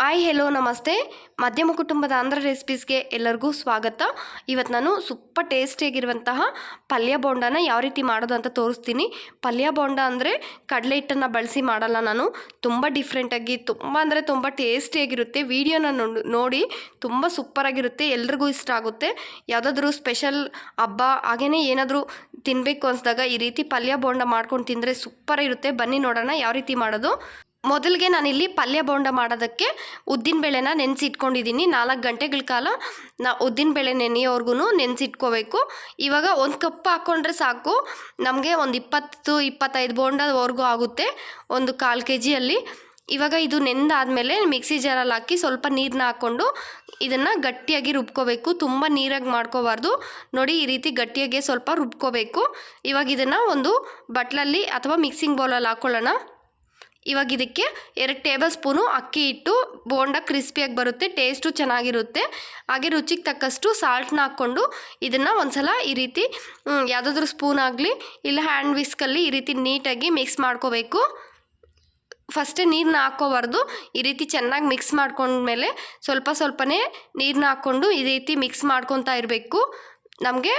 Hi hello ನಮಸ್ತೆ. ಮಧ್ಯಮ ಕುಟುಂಬದ ಆಂಧ್ರ ರೆಸಿಪೀಸ್ಗೆ ಎಲ್ಲರಿಗೂ ಸ್ವಾಗತ. ಇವತ್ತು ನಾನು ಸೂಪರ್ ಟೇಸ್ಟಿಯಾಗಿರುವಂತಹ ಪಲ್ಯ ಬೋಂಡನ ಯಾವ ರೀತಿ ಮಾಡೋದು ಅಂತ ತೋರಿಸ್ತೀನಿ. ಪಲ್ಯ ಬೋಂಡ ಅಂದರೆ ಕಡಲೆ ಹಿಟ್ಟನ್ನು ಬಳಸಿ ಮಾಡಲ್ಲ ನಾನು. ತುಂಬ ಡಿಫ್ರೆಂಟಾಗಿ ತುಂಬ ಅಂದರೆ ತುಂಬ ಟೇಸ್ಟಿಯಾಗಿರುತ್ತೆ ವಿಡಿಯೋನ ನೋಡಿ ತುಂಬ ಸೂಪರಾಗಿರುತ್ತೆ ಎಲ್ರಿಗೂ ಇಷ್ಟ ಆಗುತ್ತೆ. ಯಾವುದಾದ್ರೂ ಸ್ಪೆಷಲ್ ಹಬ್ಬ ಹಾಗೆಯೇ ಏನಾದರೂ ತಿನ್ನಬೇಕು ಅನಿಸಿದಾಗ ಈ ರೀತಿ ಪಲ್ಯ ಬೋಂಡ ಮಾಡ್ಕೊಂಡು ತಿಂದರೆ ಸೂಪರ್ ಇರುತ್ತೆ. ಬನ್ನಿ ನೋಡೋಣ ಯಾವ ರೀತಿ ಮಾಡೋದು. ಮೊದಲಿಗೆ ನಾನಿಲ್ಲಿ ಪಲ್ಯ ಬೋಂಡ ಮಾಡೋದಕ್ಕೆ ಉದ್ದಿನಬೇಳೆನ ನೆನೆಸಿಟ್ಕೊಂಡಿದ್ದೀನಿ. ನಾಲ್ಕು ಗಂಟೆಗಳ ಕಾಲ ನಾ ಉದ್ದಿನಬೇಳೆ ನೆನೆಯೋರ್ಗು ನೆನೆಸಿಟ್ಕೋಬೇಕು. ಇವಾಗ ಒಂದು ಕಪ್ ಹಾಕ್ಕೊಂಡ್ರೆ ಸಾಕು. ನಮಗೆ ಒಂದು ಇಪ್ಪತ್ತು, ಇಪ್ಪತ್ತೈದು ಬೋಂಡವರೆಗೂ ಆಗುತ್ತೆ ಒಂದು ಕಾಲು ಕೆ ಜಿಯಲ್ಲಿ ಇವಾಗ ಇದು ನೆಂದಾದಮೇಲೆ ಮಿಕ್ಸಿ ಜಾರಲ್ಲಿ ಹಾಕಿ ಸ್ವಲ್ಪ ನೀರನ್ನ ಹಾಕ್ಕೊಂಡು ಇದನ್ನು ಗಟ್ಟಿಯಾಗಿ ರುಬ್ಕೋಬೇಕು. ತುಂಬ ನೀರಾಗಿ ಮಾಡ್ಕೋಬಾರ್ದು. ನೋಡಿ, ಈ ರೀತಿ ಗಟ್ಟಿಯಾಗಿ ಸ್ವಲ್ಪ ರುಬ್ಕೋಬೇಕು. ಇವಾಗ ಇದನ್ನು ಒಂದು ಬಟ್ಲಲ್ಲಿ ಅಥವಾ ಮಿಕ್ಸಿಂಗ್ ಬೌಲಲ್ಲಿ ಹಾಕ್ಕೊಳ್ಳೋಣ ಇವಾಗ ಇದಕ್ಕೆ ಎರಡು ಟೇಬಲ್ ಸ್ಪೂನು ಅಕ್ಕಿ ಇಟ್ಟು ಬೋಂಡ ಕ್ರಿಸ್ಪಿಯಾಗಿ ಬರುತ್ತೆ, ಟೇಸ್ಟು ಚೆನ್ನಾಗಿರುತ್ತೆ. ಹಾಗೆ ರುಚಿಗೆ ತಕ್ಕಷ್ಟು ಸಾಲ್ಟ್ನ ಹಾಕ್ಕೊಂಡು ಇದನ್ನು ಒಂದ್ಸಲ ಈ ರೀತಿ ಯಾವುದಾದ್ರೂ ಸ್ಪೂನ್ ಆಗಲಿ ಇಲ್ಲ ಹ್ಯಾಂಡ್ ವಿಸ್ಕಲ್ಲಿ ಈ ರೀತಿ ನೀಟಾಗಿ ಮಿಕ್ಸ್ ಮಾಡ್ಕೋಬೇಕು. ಫಸ್ಟೇ ನೀರನ್ನ ಹಾಕ್ಕೋಬಾರ್ದು. ಈ ರೀತಿ ಚೆನ್ನಾಗಿ ಮಿಕ್ಸ್ ಮಾಡ್ಕೊಂಡ್ಮೇಲೆ ಸ್ವಲ್ಪ ಸ್ವಲ್ಪನೇ ನೀರನ್ನ ಹಾಕ್ಕೊಂಡು ಈ ರೀತಿ ಮಿಕ್ಸ್ ಮಾಡ್ಕೊತಾ ಇರಬೇಕು. ನಮಗೆ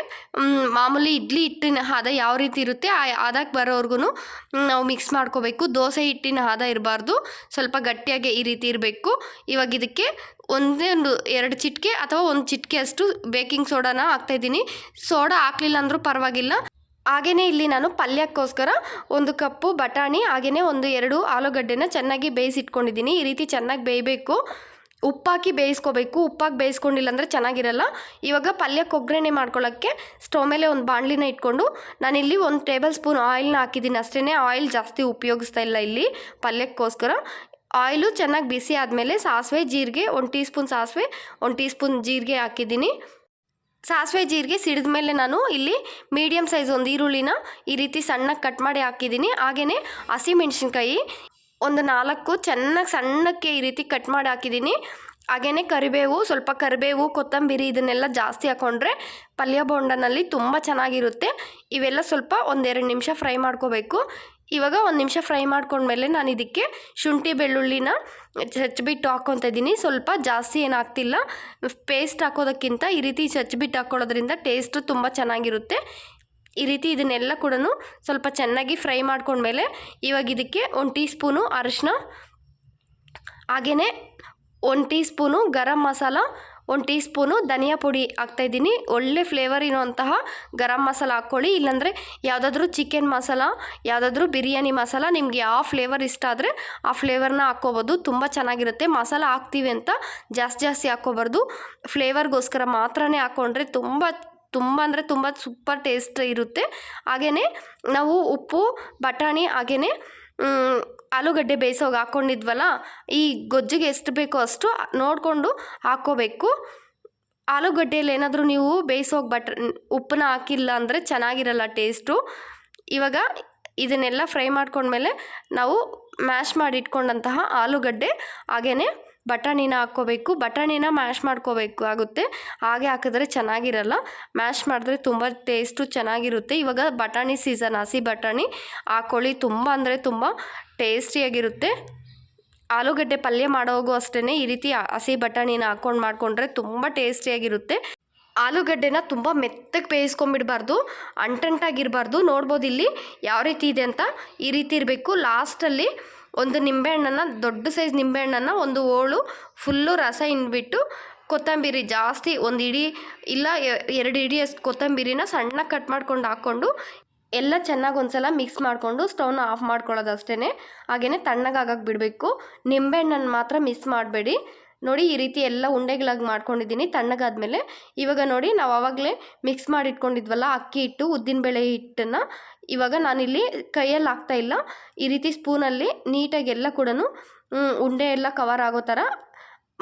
ಮಾಮೂಲಿ ಇಡ್ಲಿ ಹಿಟ್ಟಿನ ಹದ ಯಾವ ರೀತಿ ಇರುತ್ತೆ, ಆ ಹದಕ್ಕೆ ಬರೋವರೆಗೂ ನಾವು ಮಿಕ್ಸ್ ಮಾಡ್ಕೋಬೇಕು. ದೋಸೆ ಹಿಟ್ಟಿನ ಹದ ಇರಬಾರ್ದು. ಸ್ವಲ್ಪ ಗಟ್ಟಿಯಾಗಿ ಈ ರೀತಿ ಇರಬೇಕು. ಇವಾಗ ಇದಕ್ಕೆ ಒಂದೇ ಒಂದು ಎರಡು ಚಿಟಿಕೆ ಅಥವಾ ಒಂದು ಚಿಟಿಕೆ ಅಷ್ಟು ಬೇಕಿಂಗ್ ಸೋಡಾನ ಹಾಕ್ತಾಯಿದ್ದೀನಿ ಸೋಡಾ ಹಾಕ್ಲಿಲ್ಲ ಅಂದರೂ ಪರವಾಗಿಲ್ಲ. ಹಾಗೆಯೇ ಇಲ್ಲಿ ನಾನು ಪಲ್ಯಕ್ಕೋಸ್ಕರ ಒಂದು ಕಪ್ಪು ಬಟಾಣಿ ಹಾಗೆಯೇ ಒಂದು ಎರಡು ಆಲೂಗಡ್ಡೆನ ಚೆನ್ನಾಗಿ ಬೇಯಿಸಿಟ್ಕೊಂಡಿದ್ದೀನಿ. ಈ ರೀತಿ ಚೆನ್ನಾಗಿ ಬೇಯಬೇಕು. ಉಪ್ಪಾಕಿ ಬೇಯಿಸ್ಕೋಬೇಕು. ಉಪ್ಪಾಕಿ ಬೇಯಿಸ್ಕೊಂಡಿಲ್ಲ ಅಂದರೆ ಚೆನ್ನಾಗಿರಲ್ಲ. ಇವಾಗ ಪಲ್ಯಕ್ಕೆ ಒಗ್ಗರಣೆ ಮಾಡ್ಕೊಳ್ಳೋಕ್ಕೆ ಸ್ಟವ್ ಮೇಲೆ ಒಂದು ಬಾಣಲಿನ ಇಟ್ಕೊಂಡು ನಾನಿಲ್ಲಿ ಒಂದು ಟೇಬಲ್ ಸ್ಪೂನ್ ಆಯಿಲ್ನ ಹಾಕಿದ್ದೀನಿ ಅಷ್ಟೇ ಆಯಿಲ್ ಜಾಸ್ತಿ ಉಪಯೋಗಿಸ್ತಾ ಇಲ್ಲ ಇಲ್ಲಿ ಪಲ್ಯಕ್ಕೋಸ್ಕರ. ಆಯಿಲು ಚೆನ್ನಾಗಿ ಬಿಸಿ ಆದಮೇಲೆ ಸಾಸಿವೆ, ಜೀರಿಗೆ, ಒಂದು ಟೀ ಸ್ಪೂನ್ ಸಾಸಿವೆ, ಒಂದು ಟೀ ಸ್ಪೂನ್ ಜೀರಿಗೆ ಹಾಕಿದ್ದೀನಿ. ಸಾಸಿವೆ, ಜೀರಿಗೆ ಸಿಡಿದ ಮೇಲೆ ನಾನು ಇಲ್ಲಿ ಮೀಡಿಯಮ್ ಸೈಜ್ ಒಂದು ಈರುಳ್ಳಿನ ಈ ರೀತಿ ಸಣ್ಣಗೆ ಕಟ್ ಮಾಡಿ ಹಾಕಿದ್ದೀನಿ. ಹಾಗೆಯೇ ಹಸಿಮೆಣ್ಸಿನ್ಕಾಯಿ ಒಂದು ನಾಲ್ಕು ಚೆನ್ನಾಗಿ ಸಣ್ಣಕ್ಕೆ ಈ ರೀತಿ ಕಟ್ ಮಾಡಿ ಹಾಕಿದ್ದೀನಿ. ಹಾಗೇ ಕರಿಬೇವು, ಸ್ವಲ್ಪ ಕರಿಬೇವು, ಕೊತ್ತಂಬರಿ ಇದನ್ನೆಲ್ಲ ಜಾಸ್ತಿ ಹಾಕ್ಕೊಂಡ್ರೆ ಪಲ್ಯ ಬೋಂಡನಲ್ಲಿ ತುಂಬ ಚೆನ್ನಾಗಿರುತ್ತೆ. ಇವೆಲ್ಲ ಸ್ವಲ್ಪ ಒಂದೆರಡು ನಿಮಿಷ ಫ್ರೈ ಮಾಡ್ಕೋಬೇಕು. ಇವಾಗ ಒಂದು ನಿಮಿಷ ಫ್ರೈ ಮಾಡ್ಕೊಂಡ್ಮೇಲೆ ನಾನು ಇದಕ್ಕೆ ಶುಂಠಿ ಬೆಳ್ಳುಳ್ಳಿನ ಚಚ್ಬಿಟ್ಟು ಹಾಕ್ಕೊತ ಇದ್ದೀನಿ. ಸ್ವಲ್ಪ ಜಾಸ್ತಿ ಏನು ಆಗ್ತಿಲ್ಲ. ಪೇಸ್ಟ್ ಹಾಕೋದಕ್ಕಿಂತ ಈ ರೀತಿ ಚಚ್ಬಿಟ್ಟು ಹಾಕ್ಕೊಳ್ಳೋದ್ರಿಂದ ಟೇಸ್ಟು ತುಂಬ ಚೆನ್ನಾಗಿರುತ್ತೆ. ಈ ರೀತಿ ಇದನ್ನೆಲ್ಲ ಕೂಡ ಸ್ವಲ್ಪ ಚೆನ್ನಾಗಿ ಫ್ರೈ ಮಾಡ್ಕೊಂಡ್ಮೇಲೆ ಇವಾಗ ಇದಕ್ಕೆ ಒಂದು ಟೀ ಸ್ಪೂನು ಅರಿಶಿನ ಹಾಗೆಯೇ ಒಂದು ಟೀ ಸ್ಪೂನು ಗರಂ ಮಸಾಲ, ಒಂದು ಟೀ ಸ್ಪೂನು ಧನಿಯಾ ಪುಡಿ ಹಾಕ್ತಾಯಿದ್ದೀನಿ ಒಳ್ಳೆ ಫ್ಲೇವರ್ ಇರುವಂತಹ ಗರಂ ಮಸಾಲ ಹಾಕ್ಕೊಳ್ಳಿ. ಇಲ್ಲಾಂದರೆ ಯಾವುದಾದ್ರೂ ಚಿಕನ್ ಮಸಾಲ, ಯಾವುದಾದ್ರೂ ಬಿರಿಯಾನಿ ಮಸಾಲ ನಿಮಗೆ ಯಾವ ಫ್ಲೇವರ್ ಇಷ್ಟ ಆದರೆ ಆ ಫ್ಲೇವರ್ನ ಹಾಕ್ಕೋಬೋದು. ತುಂಬ ಚೆನ್ನಾಗಿರುತ್ತೆ. ಮಸಾಲ ಹಾಕ್ತೀವಿ ಅಂತ ಜಾಸ್ತಿ ಜಾಸ್ತಿ ಹಾಕ್ಕೋಬಾರ್ದು. ಫ್ಲೇವರ್ಗೋಸ್ಕರ ಮಾತ್ರನೇ ಹಾಕ್ಕೊಂಡ್ರೆ ತುಂಬ ತುಂಬ ಅಂದರೆ ತುಂಬ ಸೂಪರ್ ಟೇಸ್ಟ್ ಇರುತ್ತೆ. ಹಾಗೆಯೇ ನಾವು ಉಪ್ಪು, ಬಟಾಣಿ ಹಾಗೆಯೇ ಆಲೂಗಡ್ಡೆ ಬೇಯಿಸೋಗಿ ಹಾಕ್ಕೊಂಡಿದ್ವಲ್ಲ ಈ ಗೊಜ್ಜಿಗೆ ಎಷ್ಟು ಬೇಕೋ ಅಷ್ಟು ನೋಡಿಕೊಂಡು ಹಾಕ್ಕೋಬೇಕು. ಆಲೂಗಡ್ಡೆಯಲ್ಲಿ ಏನಾದರೂ ನೀವು ಬೇಯಿಸೋಗಿ ಬಟ್, ಉಪ್ಪನ್ನ ಹಾಕಿಲ್ಲ ಅಂದರೆ ಚೆನ್ನಾಗಿರಲ್ಲ ಟೇಸ್ಟು ಇವಾಗ ಇದನ್ನೆಲ್ಲ ಫ್ರೈ ಮಾಡ್ಕೊಂಡ್ಮೇಲೆ ನಾವು ಮ್ಯಾಶ್ ಮಾಡಿ ಇಟ್ಕೊಂಡಂತಹ ಆಲೂಗಡ್ಡೆ ಹಾಗೆಯೇ ಬಟಾಣಿನ ಹಾಕ್ಕೋಬೇಕು, ಬಟಾಣಿನ ಮ್ಯಾಶ್ ಮಾಡ್ಕೋಬೇಕು ಆಗುತ್ತೆ. ಹಾಗೆ ಹಾಕಿದ್ರೆ ಚೆನ್ನಾಗಿರಲ್ಲ. ಮ್ಯಾಶ್ ಮಾಡಿದ್ರೆ ತುಂಬ ಟೇಸ್ಟು ಚೆನ್ನಾಗಿರುತ್ತೆ. ಇವಾಗ ಬಟಾಣಿ ಸೀಸನ್ ಹಸಿ ಬಟಾಣಿ ಹಾಕ್ಕೊಳ್ಳಿ ತುಂಬ ಅಂದರೆ ತುಂಬ ಟೇಸ್ಟಿಯಾಗಿರುತ್ತೆ ಆಲೂಗಡ್ಡೆ ಪಲ್ಯ ಮಾಡೋವಾಗೂ ಅಷ್ಟೇ ಈ ರೀತಿ ಹಸಿ ಬಟಾಣಿನ ಹಾಕ್ಕೊಂಡು ಮಾಡಿಕೊಂಡ್ರೆ ತುಂಬ ಟೇಸ್ಟಿಯಾಗಿರುತ್ತೆ ಆಲೂಗಡ್ಡೆನ ತುಂಬ ಮೆತ್ತಗೆ ಬೇಯಿಸ್ಕೊಂಬಿಡಬಾರ್ದು ಅಂಟಂಟಾಗಿರಬಾರ್ದು. ನೋಡ್ಬೋದು ಇಲ್ಲಿ ಯಾವ ರೀತಿ ಇದೆ ಅಂತ ಈ ರೀತಿ ಇರಬೇಕು. ಲಾಸ್ಟಲ್ಲಿ ಒಂದು ನಿಂಬೆಹಣ್ಣನ್ನು ದೊಡ್ಡ ಸೈಜ್ ನಿಂಬೆಹಣ್ಣನ್ನು ಒಂದು ಓಳು ಫುಲ್ಲು ರಸ ಇನ್ಬಿಟ್ಟು ಕೊತ್ತಂಬರಿ ಜಾಸ್ತಿ ಒಂದು ಇಡೀ, ಇಲ್ಲ ಎರಡು ಇಡೀ ಅಷ್ಟು ಕೊತ್ತಂಬರಿನ ಸಣ್ಣ ಕಟ್ ಮಾಡ್ಕೊಂಡು ಹಾಕ್ಕೊಂಡು ಎಲ್ಲ ಚೆನ್ನಾಗಿ ಒಂದು ಸಲ ಮಿಕ್ಸ್ ಮಾಡಿಕೊಂಡು ಸ್ಟವ್ನ ಆಫ್ ಮಾಡ್ಕೊಳ್ಳೋದು ಅಷ್ಟೇ ಹಾಗೆಯೇ ತಣ್ಣಗಾಗಕ್ಕೆ ಬಿಡಬೇಕು. ನಿಂಬೆಹಣ್ಣನ್ನು ಮಾತ್ರ ಮಿಸ್ ಮಾಡಬೇಡಿ. ನೋಡಿ ಈ ರೀತಿ ಎಲ್ಲ ಉಂಡೆಗಳಾಗಿ ಮಾಡ್ಕೊಂಡಿದ್ದೀನಿ. ತಣ್ಣಗಾದ್ಮೇಲೆ ಇವಾಗ ನೋಡಿ ನಾವು ಆವಾಗಲೇ ಮಿಕ್ಸ್ ಮಾಡಿ ಇಟ್ಕೊಂಡಿದ್ವಲ್ಲ ಅಕ್ಕಿ ಹಿಟ್ಟು ಉದ್ದಿನಬೇಳೆ ಹಿಟ್ಟನ್ನು. ಇವಾಗ ನಾನಿಲ್ಲಿ ಕೈಯಲ್ಲಿ ಇಲ್ಲ. ಈ ರೀತಿ ಸ್ಪೂನಲ್ಲಿ ನೀಟಾಗಿ ಎಲ್ಲ ಕೂಡ ಉಂಡೆ ಎಲ್ಲ ಕವರ್ ಆಗೋ ಥರ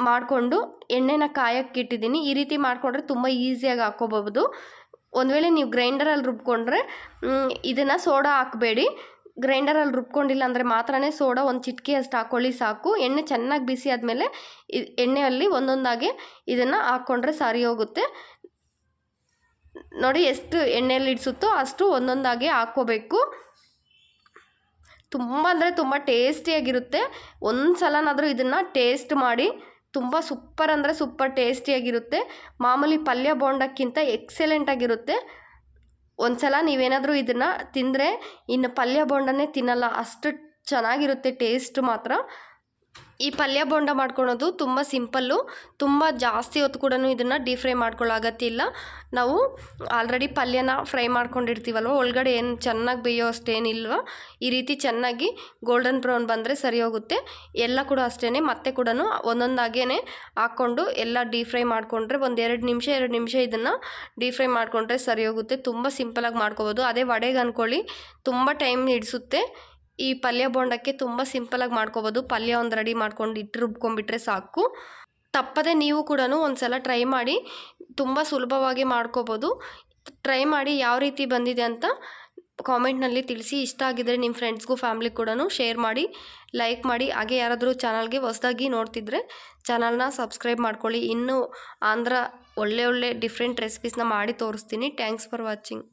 ಮಾಡಿಕೊಂಡು ಎಣ್ಣೆನ ಕಾಯಕ್ಕೆ ಇಟ್ಟಿದ್ದೀನಿ. ಈ ರೀತಿ ಮಾಡಿಕೊಂಡ್ರೆ ತುಂಬ ಈಸಿಯಾಗಿ ಹಾಕ್ಕೋಬಹುದು. ಒಂದು ವೇಳೆ ನೀವು ಗ್ರೈಂಡರಲ್ಲಿ ರುಬ್ಕೊಂಡ್ರೆ ಇದನ್ನು ಸೋಡಾ ಹಾಕಬೇಡಿ. ಗ್ರೈಂಡರಲ್ಲಿ ರುಬ್ಕೊಂಡಿಲ್ಲ ಅಂದರೆ ಮಾತ್ರನೇ ಸೋಡಾ ಒಂದು ಚಿಟಿಕೆ ಅಷ್ಟು ಹಾಕ್ಕೊಳ್ಳಿ ಸಾಕು. ಎಣ್ಣೆ ಚೆನ್ನಾಗಿ ಬಿಸಿ ಆದಮೇಲೆ ಎಣ್ಣೆಯಲ್ಲಿ ಒಂದೊಂದಾಗಿ ಇದನ್ನು ಹಾಕ್ಕೊಂಡ್ರೆ ಸರಿ ಹೋಗುತ್ತೆ. ನೋಡಿ ಎಷ್ಟು ಎಣ್ಣೆಯಲ್ಲಿ ಇಡಿಸುತ್ತೋ ಅಷ್ಟು ಒಂದೊಂದಾಗಿ ಹಾಕ್ಕೋಬೇಕು. ತುಂಬ ಅಂದರೆ ತುಂಬ ಟೇಸ್ಟಿಯಾಗಿರುತ್ತೆ ಒಂದು ಸಲನಾದರೂ ಇದನ್ನು ಟೇಸ್ಟ್ ಮಾಡಿ, ತುಂಬ ಸೂಪರ್ ಅಂದರೆ ಸೂಪರ್ ಟೇಸ್ಟಿಯಾಗಿರುತ್ತೆ ಮಾಮೂಲಿ ಪಲ್ಯ ಬೋಂಡಕ್ಕಿಂತ ಎಕ್ಸಲೆಂಟಾಗಿರುತ್ತೆ ಒಂದು ಸಲ ನೀವೇನಾದರೂ ಇದನ್ನು ತಿಂದರೆ ಇನ್ನು ಪಲ್ಯ ಬೋಂಡನೇ ತಿನ್ನಲ್ಲ. ಅಷ್ಟು ಚೆನ್ನಾಗಿರುತ್ತೆ ಟೇಸ್ಟ್ ಮಾತ್ರ. ಈ ಪಲ್ಯ ಬೋಂಡ ಮಾಡ್ಕೊಳೋದು ತುಂಬ ಸಿಂಪಲ್ಲು, ತುಂಬ ಜಾಸ್ತಿ ಹೊತ್ತು ಕೂಡ ಇದನ್ನು ಡೀಪ್ ಫ್ರೈ ಮಾಡ್ಕೊಳ್ಳೋ ಅಗತ್ಯ ಇಲ್ಲ. ನಾವು ಆಲ್ರೆಡಿ ಪಲ್ಯನ ಫ್ರೈ ಮಾಡ್ಕೊಂಡಿರ್ತೀವಲ್ವ, ಒಳಗಡೆ ಏನು ಚೆನ್ನಾಗಿ ಬೇಯೋ ಅಷ್ಟೇನಿಲ್ವ, ಈ ರೀತಿ ಚೆನ್ನಾಗಿ ಗೋಲ್ಡನ್ ಬ್ರೌನ್ ಬಂದರೆ ಸರಿ ಹೋಗುತ್ತೆ. ಎಲ್ಲ ಕೂಡ ಅಷ್ಟೇ ಮತ್ತೆ ಕೂಡ ಒಂದೊಂದಾಗೇ ಹಾಕ್ಕೊಂಡು ಎಲ್ಲ ಡೀಪ್ ಫ್ರೈ ಮಾಡಿಕೊಂಡ್ರೆ ಒಂದು ಎರಡು ನಿಮಿಷ ಎರಡು ನಿಮಿಷ ಇದನ್ನು ಡೀಪ್ ಫ್ರೈ ಮಾಡಿಕೊಂಡ್ರೆ ಸರಿ ಹೋಗುತ್ತೆ. ತುಂಬ ಸಿಂಪಲಾಗಿ ಮಾಡ್ಕೋಬೋದು. ಅದೇ ವಡೆಗೆ ಅಂದ್ಕೊಳ್ಳಿ ತುಂಬ ಟೈಮ್ ಹಿಡಿಸುತ್ತೆ. ಈ ಪಲ್ಯ ಬೋಂಡಕ್ಕೆ ತುಂಬ ಸಿಂಪಲಾಗಿ ಮಾಡ್ಕೋಬೋದು. ಪಲ್ಯ ಒಂದು ರೆಡಿ ಮಾಡ್ಕೊಂಡು ಇಟ್ಟು ರುಬ್ಕೊಂಡ್ಬಿಟ್ರೆ ಸಾಕು. ತಪ್ಪದೆ ನೀವು ಕೂಡ ಒಂದು ಸಲ ಟ್ರೈ ಮಾಡಿ ತುಂಬ ಸುಲಭವಾಗಿ ಮಾಡ್ಕೋಬೋದು. ಟ್ರೈ ಮಾಡಿ ಯಾವ ರೀತಿ ಬಂದಿದೆ ಅಂತ ಕಾಮೆಂಟ್ನಲ್ಲಿ ತಿಳಿಸಿ. ಇಷ್ಟ ಆಗಿದ್ದರೆ ನಿಮ್ಮ ಫ್ರೆಂಡ್ಸ್ಗೂ ಫ್ಯಾಮ್ಲಿ ಕೂಡ ಶೇರ್ ಮಾಡಿ ಲೈಕ್ ಮಾಡಿ. ಹಾಗೆ ಯಾರಾದರೂ ಚಾನಲ್ಗೆ ಹೊಸದಾಗಿ ನೋಡ್ತಿದ್ರೆ ಚಾನಲ್ನ ಸಬ್ಸ್ಕ್ರೈಬ್ ಮಾಡ್ಕೊಳ್ಳಿ. ಇನ್ನೂ ಆಂಧ್ರ ಒಳ್ಳೆ ಒಳ್ಳೆ ಡಿಫ್ರೆಂಟ್ ರೆಸಿಪೀಸ್ನ ಮಾಡಿ ತೋರಿಸ್ತೀನಿ. Thanks for watching